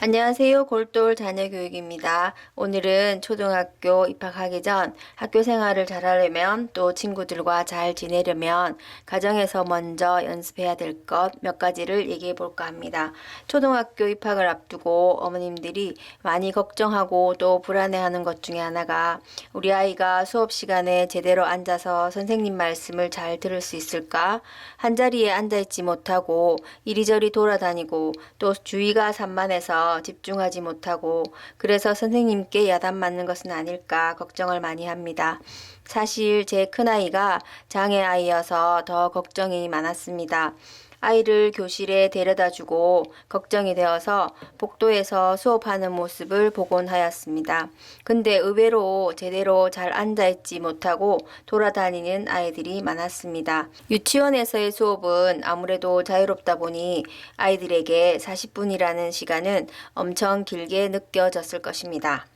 안녕하세요. 골돌 자녀교육입니다. 오늘은 초등학교 입학하기 전 학교 생활을 잘하려면 또 친구들과 잘 지내려면 가정에서 먼저 연습해야 될 것 몇 가지를 얘기해 볼까 합니다. 초등학교 입학을 앞두고 어머님들이 많이 걱정하고 또 불안해하는 것 중에 하나가 우리 아이가 수업 시간에 제대로 앉아서 선생님 말씀을 잘 들을 수 있을까? 한 자리에 앉아 있지 못하고 이리저리 돌아다니고 또 주의가 산만해서 집중하지 못하고 그래서 선생님께 야단 맞는 것은 아닐까 걱정을 많이 합니다. 사실 제 큰아이가 장애아이여서 더 걱정이 많았습니다. 아이를 교실에 데려다 주고 걱정이 되어서 복도에서 수업하는 모습을 보곤 하였습니다. 근데 의외로 제대로 잘 앉아있지 못하고 돌아다니는 아이들이 많았습니다. 유치원에서의 수업은 아무래도 자유롭다 보니 아이들에게 40분이라는 시간은 엄청 길게 느껴졌을 것입니다.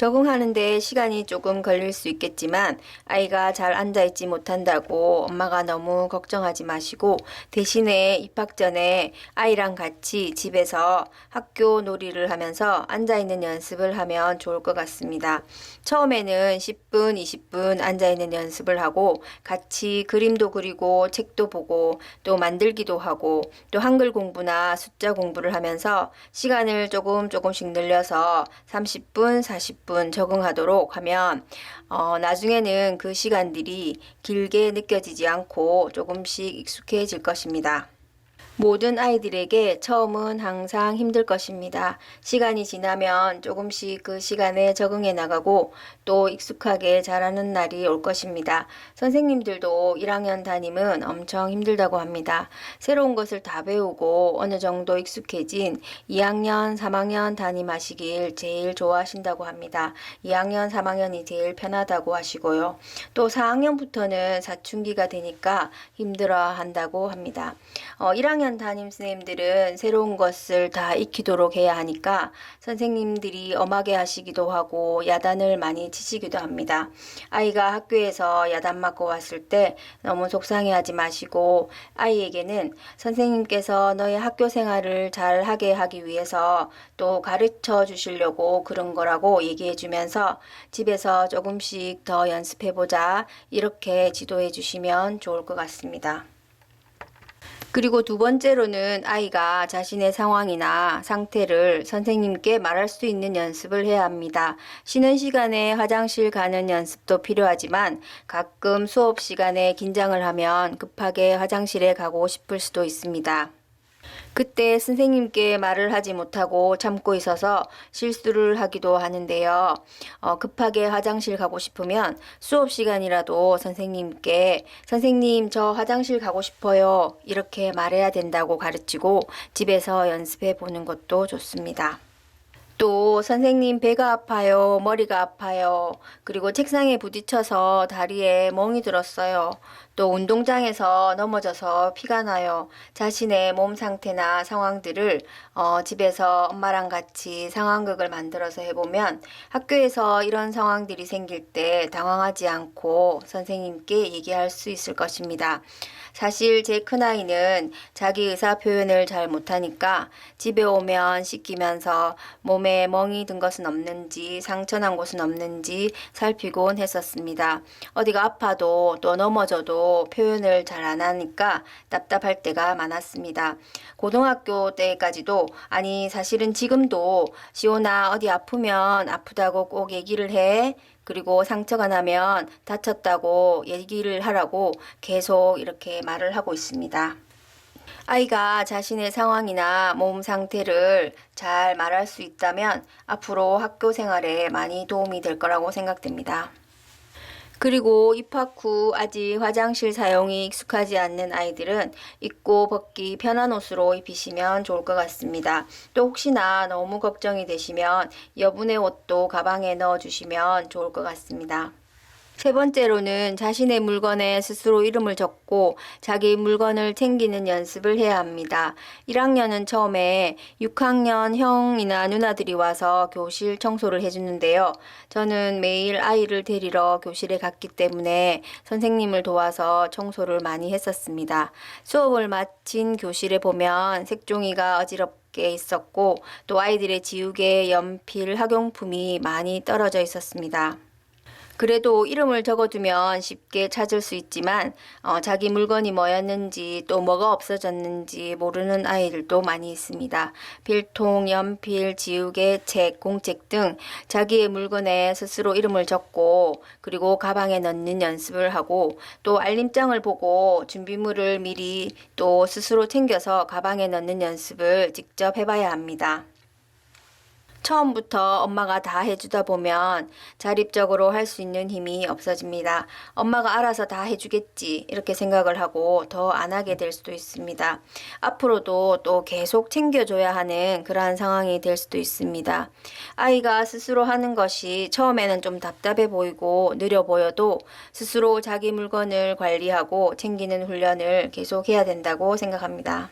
적응하는데 시간이 조금 걸릴 수 있겠지만 아이가 잘 앉아있지 못한다고 엄마가 너무 걱정하지 마시고 대신에 입학 전에 아이랑 같이 집에서 학교 놀이를 하면서 앉아있는 연습을 하면 좋을 것 같습니다. 처음에는 10분, 20분 앉아있는 연습을 하고 같이 그림도 그리고 책도 보고 또 만들기도 하고 또 한글 공부나 숫자 공부를 하면서 시간을 조금 조금씩 늘려서 30분, 40분 적응하도록 하면 어, 나중에는 그 시간들이 길게 느껴지지 않고 조금씩 익숙해질 것입니다. 모든 아이들에게 처음은 항상 힘들 것입니다. 시간이 지나면 조금씩 그 시간에 적응해 나가고 또 익숙하게 자라는 날이 올 것입니다. 선생님들도 1학년 담임은 엄청 힘들다고 합니다. 새로운 것을 다 배우고 어느 정도 익숙해진 2학년, 3학년 담임하시길 제일 좋아하신다고 합니다. 2학년, 3학년이 제일 편하다고 하시고요. 또 4학년부터는 사춘기가 되니까 힘들어 한다고 합니다. 어, 1학년 담임 선생님들은 새로운 것을 다 익히도록 해야 하니까 선생님들이 엄하게 하시기도 하고 야단을 많이 치시기도 합니다. 아이가 학교에서 야단 맞고 왔을 때 너무 속상해 하지 마시고 아이에게는 선생님께서 너의 학교 생활을 잘 하게 하기 위해서 또 가르쳐 주시려고 그런 거라고 얘기해 주면서 집에서 조금씩 더 연습해 보자 이렇게 지도해 주시면 좋을 것 같습니다. 그리고 두 번째로는 아이가 자신의 상황이나 상태를 선생님께 말할 수 있는 연습을 해야 합니다. 쉬는 시간에 화장실 가는 연습도 필요하지만 가끔 수업 시간에 긴장을 하면 급하게 화장실에 가고 싶을 수도 있습니다. 그때 선생님께 말을 하지 못하고 참고 있어서 실수를 하기도 하는데요. 어, 급하게 화장실 가고 싶으면 수업 시간이라도 선생님께 선생님 저 화장실 가고 싶어요. 이렇게 말해야 된다고 가르치고 집에서 연습해 보는 것도 좋습니다. 또 선생님 배가 아파요, 머리가 아파요. 그리고 책상에 부딪혀서 다리에 멍이 들었어요. 또 운동장에서 넘어져서 피가 나요. 자신의 몸 상태나 상황들을 어, 집에서 엄마랑 같이 상황극을 만들어서 해보면 학교에서 이런 상황들이 생길 때 당황하지 않고 선생님께 얘기할 수 있을 것입니다. 사실 제 큰아이는 자기 의사 표현을 잘 못하니까 집에 오면 씻기면서 몸에 멍이 든 것은 없는지 상처난 곳은 없는지 살피곤 했었습니다. 어디가 아파도 또 넘어져도 표현을 잘 안 하니까 답답할 때가 많았습니다. 고등학교 때까지도 아니 사실은 지금도 시온아 어디 아프면 아프다고 꼭 얘기를 해. 그리고 상처가 나면 다쳤다고 얘기를 하라고 계속 이렇게 말을 하고 있습니다. 아이가 자신의 상황이나 몸 상태를 잘 말할 수 있다면 앞으로 학교 생활에 많이 도움이 될 거라고 생각됩니다. 그리고 입학 후 아직 화장실 사용이 익숙하지 않는 아이들은 입고 벗기 편한 옷으로 입히시면 좋을 것 같습니다. 또 혹시나 너무 걱정이 되시면 여분의 옷도 가방에 넣어 주시면 좋을 것 같습니다. 세 번째로는 자신의 물건에 스스로 이름을 적고 자기 물건을 챙기는 연습을 해야 합니다. 1학년은 처음에 6학년 형이나 누나들이 와서 교실 청소를 해주는데요. 저는 매일 아이를 데리러 교실에 갔기 때문에 선생님을 도와서 청소를 많이 했었습니다. 수업을 마친 교실에 보면 색종이가 어지럽 적게 있었고 또 아이들의 지우개, 연필, 학용품이 많이 떨어져 있었습니다. 그래도 이름을 적어두면 쉽게 찾을 수 있지만 어, 자기 물건이 뭐였는지 또 뭐가 없어졌는지 모르는 아이들도 많이 있습니다. 필통, 연필, 지우개, 책, 공책 등 자기의 물건에 스스로 이름을 적고 그리고 가방에 넣는 연습을 하고 또 알림장을 보고 준비물을 미리 또 스스로 챙겨서 가방에 넣는 연습을 직접 해봐야 합니다. 처음부터 엄마가 다 해주다 보면 자립적으로 할 수 있는 힘이 없어집니다. 엄마가 알아서 다 해주겠지 이렇게 생각을 하고 더 안 하게 될 수도 있습니다. 앞으로도 또 계속 챙겨줘야 하는 그러한 상황이 될 수도 있습니다. 아이가 스스로 하는 것이 처음에는 좀 답답해 보이고 느려 보여도 스스로 자기 물건을 관리하고 챙기는 훈련을 계속 해야 된다고 생각합니다.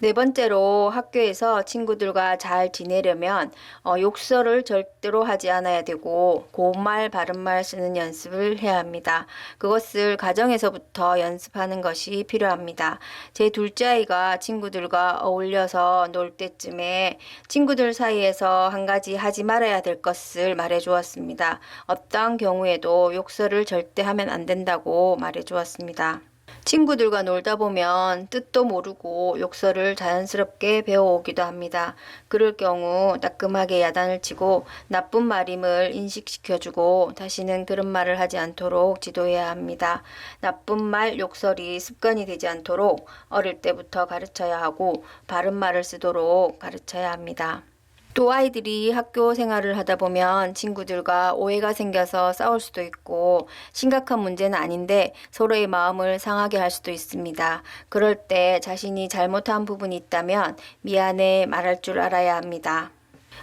네 번째로 학교에서 친구들과 잘 지내려면 어, 욕설을 절대로 하지 않아야 되고 고운말 바른말 쓰는 연습을 해야 합니다. 그것을 가정에서부터 연습하는 것이 필요합니다. 제 둘째 아이가 친구들과 어울려서 놀 때쯤에 친구들 사이에서 한 가지 하지 말아야 될 것을 말해 주었습니다. 어떠한 경우에도 욕설을 절대 하면 안 된다고 말해 주었습니다. 친구들과 놀다 보면 뜻도 모르고 욕설을 자연스럽게 배워오기도 합니다. 그럴 경우 따끔하게 야단을 치고 나쁜 말임을 인식시켜주고 다시는 그런 말을 하지 않도록 지도해야 합니다. 나쁜 말, 욕설이 습관이 되지 않도록 어릴 때부터 가르쳐야 하고 바른 말을 쓰도록 가르쳐야 합니다. 또 아이들이 학교 생활을 하다 보면 친구들과 오해가 생겨서 싸울 수도 있고 심각한 문제는 아닌데 서로의 마음을 상하게 할 수도 있습니다. 그럴 때 자신이 잘못한 부분이 있다면 미안해 말할 줄 알아야 합니다.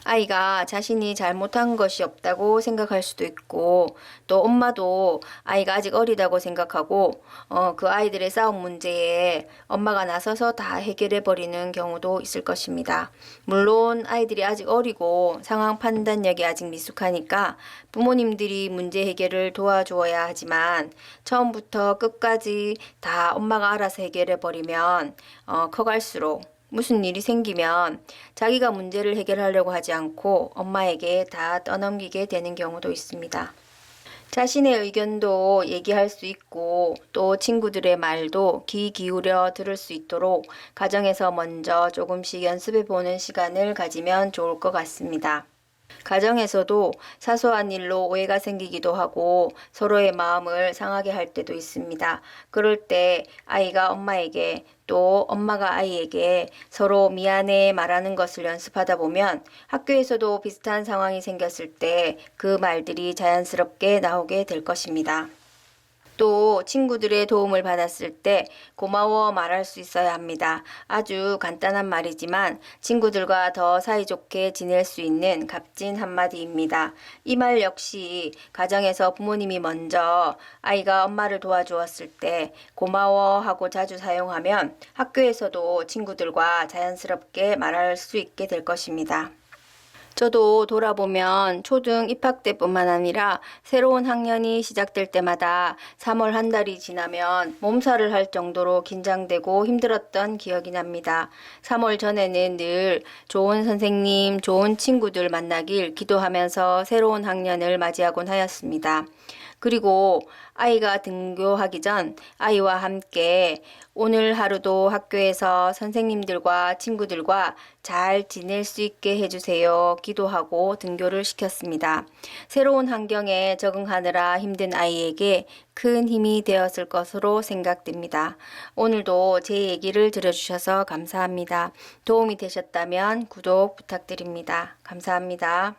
아이가 자신이 잘못한 것이 없다고 생각할 수도 있고 또 엄마도 아이가 아직 어리다고 생각하고 어, 그 아이들의 싸움 문제에 엄마가 나서서 다 해결해 버리는 경우도 있을 것입니다. 물론 아이들이 아직 어리고 상황 판단력이 아직 미숙하니까 부모님들이 문제 해결을 도와주어야 하지만 처음부터 끝까지 다 엄마가 알아서 해결해 버리면 어, 커갈수록 무슨 일이 생기면 자기가 문제를 해결하려고 하지 않고 엄마에게 다 떠넘기게 되는 경우도 있습니다. 자신의 의견도 얘기할 수 있고 또 친구들의 말도 귀 기울여 들을 수 있도록 가정에서 먼저 조금씩 연습해 보는 시간을 가지면 좋을 것 같습니다. 가정에서도 사소한 일로 오해가 생기기도 하고 서로의 마음을 상하게 할 때도 있습니다. 그럴 때 아이가 엄마에게 또 엄마가 아이에게 서로 미안해 말하는 것을 연습하다 보면 학교에서도 비슷한 상황이 생겼을 때 그 말들이 자연스럽게 나오게 될 것입니다. 또 친구들의 도움을 받았을 때 고마워 말할 수 있어야 합니다. 아주 간단한 말이지만 친구들과 더 사이좋게 지낼 수 있는 값진 한마디입니다. 이 말 역시 가정에서 부모님이 먼저 아이가 엄마를 도와주었을 때 고마워 하고 자주 사용하면 학교에서도 친구들과 자연스럽게 말할 수 있게 될 것입니다. 저도 돌아보면 초등 입학 때뿐만 아니라 새로운 학년이 시작될 때마다 3월 한 달이 지나면 몸살을 할 정도로 긴장되고 힘들었던 기억이 납니다. 3월 전에는 늘 좋은 선생님, 좋은 친구들 만나길 기도하면서 새로운 학년을 맞이하곤 하였습니다. 그리고 아이가 등교하기 전 아이와 함께 오늘 하루도 학교에서 선생님들과 친구들과 잘 지낼 수 있게 해주세요. 기도하고 등교를 시켰습니다. 새로운 환경에 적응하느라 힘든 아이에게 큰 힘이 되었을 것으로 생각됩니다. 오늘도 제 얘기를 들어주셔서 감사합니다. 도움이 되셨다면 구독 부탁드립니다. 감사합니다.